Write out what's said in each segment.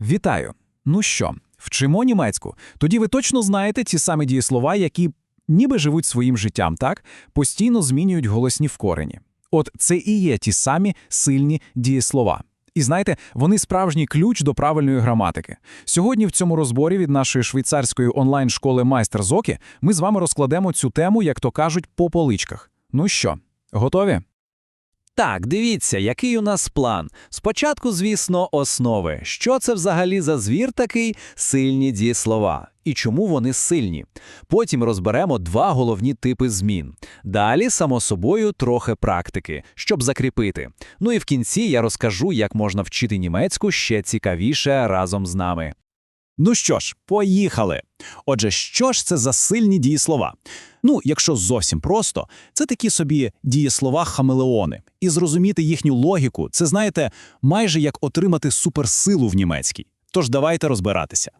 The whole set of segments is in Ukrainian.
Вітаю! Ну що, вчимо німецьку? Тоді ви точно знаєте ті самі дієслова, які ніби живуть своїм життям, так? Постійно змінюють голосні в корені. От це і є ті самі сильні дієслова. І знаєте, вони справжній ключ до правильної граматики. Сьогодні в цьому розборі від нашої швейцарської онлайн-школи Майстер Зокі ми з вами розкладемо цю тему, як то кажуть, по поличках. Ну що, готові? Так, дивіться, який у нас план. Спочатку, звісно, основи. Що це взагалі за звір такий сильні дієслова? І чому вони сильні? Потім розберемо два головні типи змін. Далі, само собою, трохи практики, щоб закріпити. Ну і в кінці я розкажу, як можна вчити німецьку ще цікавіше разом з нами. Ну що ж, поїхали. Отже, що ж це за сильні дієслова? Ну, якщо зовсім просто, це такі собі дієслова хамелеони. І зрозуміти їхню логіку це, знаєте, майже як отримати суперсилу в німецькій. Тож давайте розбиратися.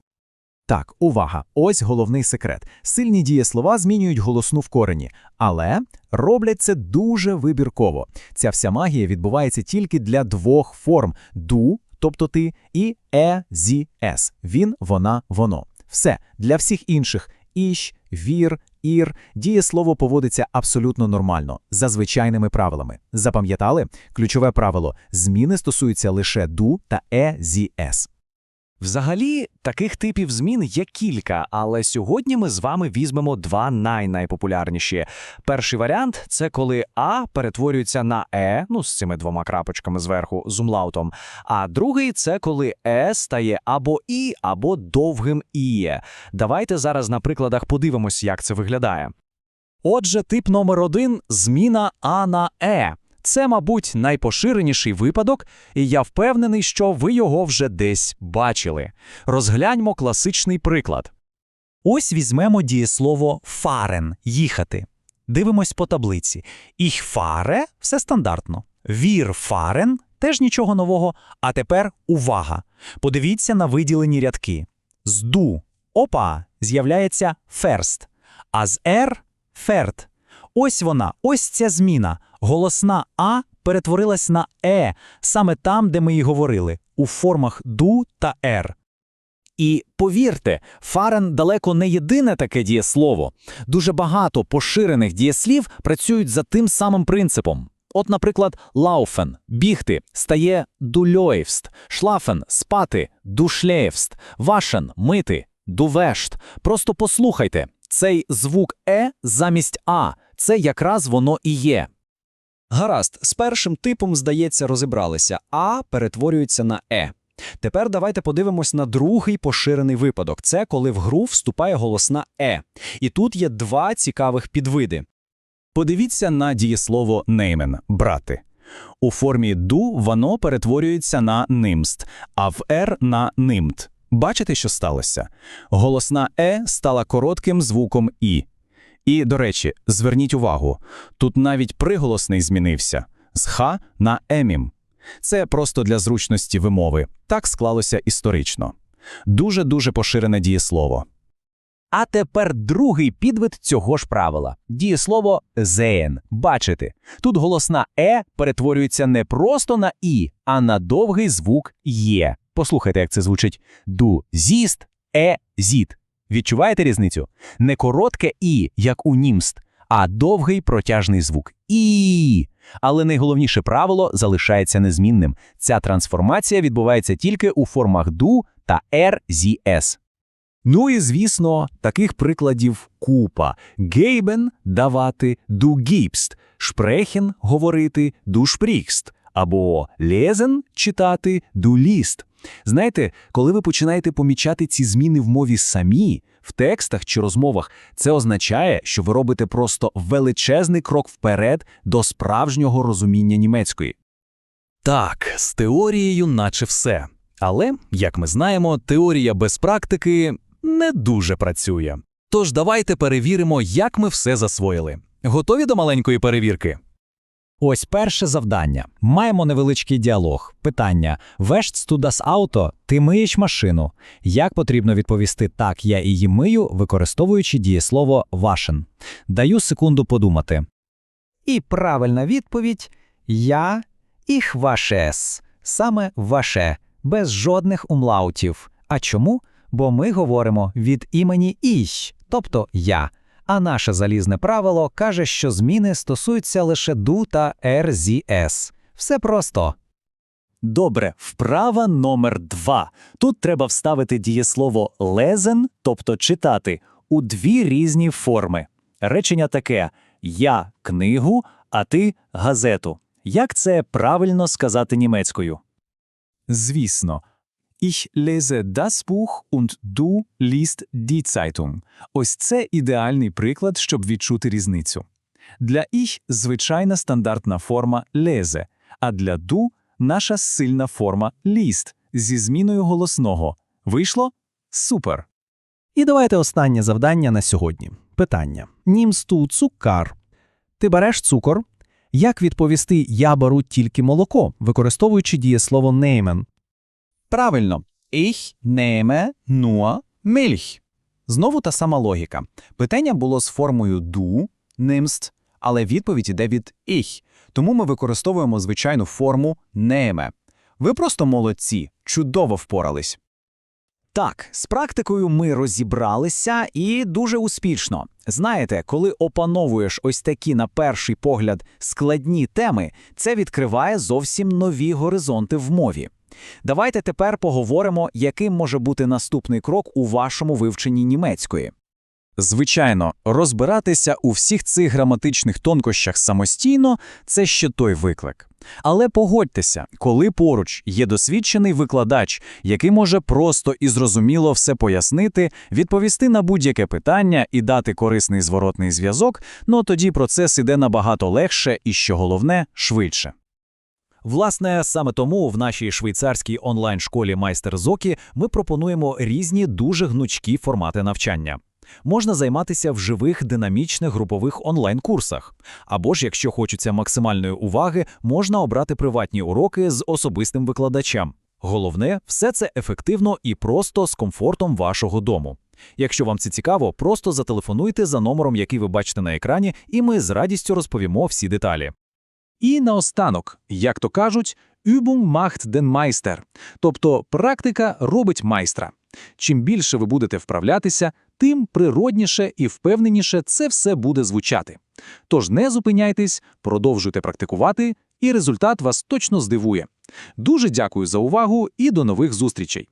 Так, увага! Ось головний секрет. Сильні дієслова змінюють голосну в корені, але роблять це дуже вибірково. Ця вся магія відбувається тільки для двох форм: ду, тобто ти, і е, зі, ес. Він, вона, воно. Все для всіх інших іщ, вір, ір, дієслово поводиться абсолютно нормально, за звичайними правилами. Запам'ятали? Ключове правило: зміни стосуються лише ду та е, зі, ес. Взагалі, таких типів змін є кілька, але сьогодні ми з вами візьмемо два най-найпопулярніші. Перший варіант це коли А перетворюється на Е, ну з цими двома крапочками зверху, з умлаутом. А другий це коли Е стає або І, або довгим Іє. Давайте зараз на прикладах подивимось, як це виглядає. Отже, тип номер один зміна А на Е. Це, мабуть, найпоширеніший випадок, і я впевнений, що ви його вже десь бачили. Розгляньмо класичний приклад. Ось візьмемо дієслово «fahren» – «їхати». Дивимось по таблиці. «Ich fahre» – все стандартно. «Wir fahren» – теж нічого нового. А тепер увага! Подивіться на виділені рядки. З «du» – «опа» з'являється «first», а з «er» – «fährt». Ось вона, ось ця зміна. Голосна «а» перетворилась на «е», саме там, де ми й говорили, у формах «ду» та «ер». І повірте, фарен далеко не єдине таке дієслово. Дуже багато поширених дієслів працюють за тим самим принципом. От, наприклад, лауфен бігти стає дульойвст, шлафен спати, душлєвст, вашен мити, дувешт. Просто послухайте, цей звук е замість а це якраз воно і є. Гаразд, з першим типом, здається, розібралися, а перетворюється на е. Тепер давайте подивимось на другий поширений випадок. Це коли в гру вступає голосна е. І тут є два цікавих підвиди. Подивіться на дієслово «неймен» – брати. У формі ду воно перетворюється на нимст, а в «р» – на нимт. Бачите, що сталося? Голосна е стала коротким звуком і. І, до речі, зверніть увагу, тут навіть приголосний змінився з х на емім. Це просто для зручності вимови. Так склалося історично. Дуже-дуже поширене дієслово. А тепер другий підвид цього ж правила. Дієслово «sehen» – бачити. Тут голосна «е» перетворюється не просто на «і», а на довгий звук «є». Послухайте, як це звучить. «Du siehst», «е» – «зіт». Відчуваєте різницю? Не коротке «і», як у німст, а довгий протяжний звук «і». Але найголовніше правило залишається незмінним. Ця трансформація відбувається тільки у формах «ду» та «er», Ну і, звісно, таких прикладів купа. Гейбен – давати «du gibst», шпрехен – говорити «du sprichst», або лезен – читати «du liest». Знаєте, коли ви починаєте помічати ці зміни в мові самі, в текстах чи розмовах, це означає, що ви робите просто величезний крок вперед до справжнього розуміння німецької. Так, з теорією наче все. Але, як ми знаємо, теорія без практики не дуже працює. Тож давайте перевіримо, як ми все засвоїли. Готові до маленької перевірки? Ось перше завдання. Маємо невеличкий діалог. Питання: Вештс das Auto? Ти миєш машину. Як потрібно відповісти так, я її мию, використовуючи дієслово вашен? Даю секунду подумати. І правильна відповідь я їх вашес, саме ваше, без жодних умлаутів. А чому? Бо ми говоримо від імені «ich», тобто «я». А наше залізне правило каже, що зміни стосуються лише «du» та «rzs». Все просто. Добре, вправа номер два. Тут треба вставити дієслово лезен, тобто читати, у дві різні форми. Речення таке: Я книгу, а ти газету. Як це правильно сказати німецькою? Звісно. Ich lese das Buch und du liest die Zeitung. Ось це ідеальний приклад, щоб відчути різницю. Для ich – звичайна стандартна форма lese, а для du – наша сильна форма liest зі зміною голосного. Вийшло? Супер! І давайте останнє завдання на сьогодні. Питання. Німсту цукар. Ти береш цукор? Як відповісти «я беру тільки молоко», використовуючи дієслово «nehmen»? Правильно. Ich nehme nur Milch. Знову та сама логіка. Питання було з формою du, nimmst, але відповідь іде від ich. Тому ми використовуємо звичайну форму nehme. Ви просто молодці, чудово впорались. Так, з практикою ми розібралися і дуже успішно. Знаєте, коли опановуєш ось такі, на перший погляд, складні теми, це відкриває зовсім нові горизонти в мові. Давайте тепер поговоримо, яким може бути наступний крок у вашому вивченні німецької. Звичайно, розбиратися у всіх цих граматичних тонкощах самостійно – це ще той виклик. Але погодьтеся, коли поруч є досвідчений викладач, який може просто і зрозуміло все пояснити, відповісти на будь-яке питання і дати корисний зворотний зв'язок, ну тоді процес іде набагато легше і, що головне, швидше. Власне, саме тому в нашій швейцарській онлайн-школі Майстер Зокі ми пропонуємо різні дуже гнучкі формати навчання. Можна займатися в живих динамічних групових онлайн-курсах. Або ж, якщо хочеться максимальної уваги, можна обрати приватні уроки з особистим викладачем. Головне, все це ефективно і просто з комфортом вашого дому. Якщо вам це цікаво, просто зателефонуйте за номером, який ви бачите на екрані, і ми з радістю розповімо всі деталі. І наостанок, як то кажуть, Übung macht den Meister, тобто практика робить майстра. Чим більше ви будете вправлятися, тим природніше і впевненіше це все буде звучати. Тож не зупиняйтесь, продовжуйте практикувати, і результат вас точно здивує. Дуже дякую за увагу і до нових зустрічей!